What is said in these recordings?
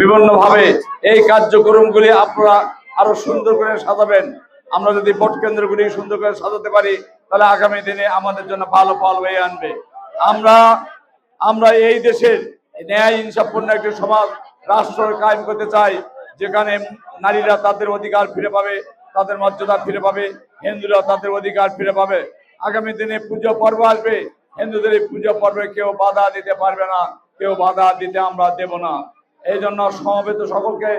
বিভিন্ন ভাবে এই কার্যক্রমগুলি আপনারা আরও সুন্দর করে সাজাবেন। আমরা যদি ভোট কেন্দ্রগুলি সুন্দর করে সাজাতে পারি, তাহলে আগামী দিনে আমাদের জন্য ভালো ফল হয়ে আনবে। আমরা আমরা এই দেশের ন্যায় ইনসাফপূর্ণ একটি সমাজ, রাষ্ট্র কায়েম করতে চাই, যেখানে নারীরা তাদের অধিকার ফিরে পাবে, তাদের মর্যাদা ফিরে পাবে, হিন্দুরা তাদের অধিকার ফিরে পাবে। আগামী দিনে পুজো পর্ব আসবে, হিন্দুদের এই পুজো পর্বে কেউ বাধা দিতে পারবে না, কেউ বাধা দিতে আমরা দেব না। এই জন্য সমবেত সকলকে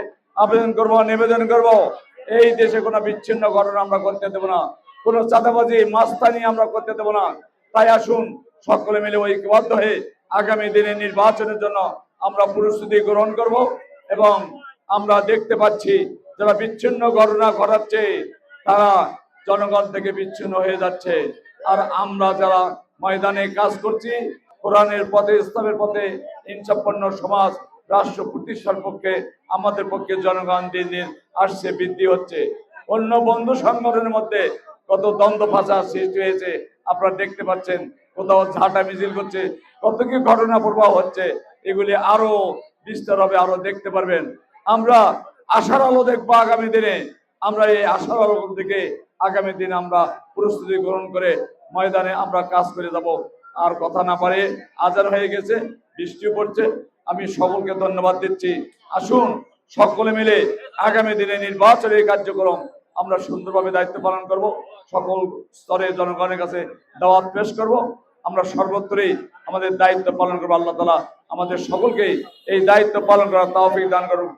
আবেদন করব, নিবেদন করব। এই দেশে কোনো বিচ্ছিন্ন ঘটনা আমরা করতে দেবো না। কোনো চাঁদাবাজি, মাস্তানি আমরা করতে দেবো না। তাই আসুন, সকলে মিলে ঐক্যবদ্ধ হয়ে আগামী দিনে নির্বাচনের জন্য আমরা প্রস্তুতি গ্রহণ করব এবং আমরা দেখতে পাচ্ছি, যারা বিচ্ছিন্ন ঘটনা ঘটাচ্ছে, তারা জনগণ থেকে বিচ্ছিন্ন হয়ে যাচ্ছে। আর আমরা যারা ময়দানে কাজ করছি, কোরআনের পথে, ইসলামের পথে ইনসাপন্ন সমাজ রাষ্ট্র প্রতিষ্ঠার পক্ষে আমাদের পক্ষে জনগণ দিন দিন আসছে, বৃদ্ধি হচ্ছে। অন্য বন্ধু সংগঠনের মধ্যে কত দ্বন্দ্ব ফাঁসা সৃষ্টি হয়েছে, আপনারা দেখতে পাচ্ছেন। কোথাও ঝাঁটা মিছিল করছে, কত কি ঘটনা প্রবাহ হচ্ছে, এগুলি আরও বিস্তার হবে আরও দেখতে পারবেন। আমরা আশার আলো দেখব আগামী দিনে। আমরা এই আশার আলো থেকে আগামী দিন আমরা প্রস্তুতি গ্রহণ করে ময়দানে আমরা কাজ করে যাব। আর কথা না পারে আজান হয়ে গেছে, বৃষ্টিও পড়ছে আমি সকলকে ধন্যবাদ দিচ্ছি। আসুন, সকলে মিলে আগামী দিনে নির্বাচনের কার্যক্রম আমরা সুন্দরভাবে দায়িত্ব পালন করব। সকল স্তরে জনগণের কাছে দাওয়াত পেশ করব। আমরা সর্বত্রই আমাদের দায়িত্ব পালন করব, আল্লাহ তালা আমাদের সকলকে এই দায়িত্ব পালন করার তাহফিক দান করুন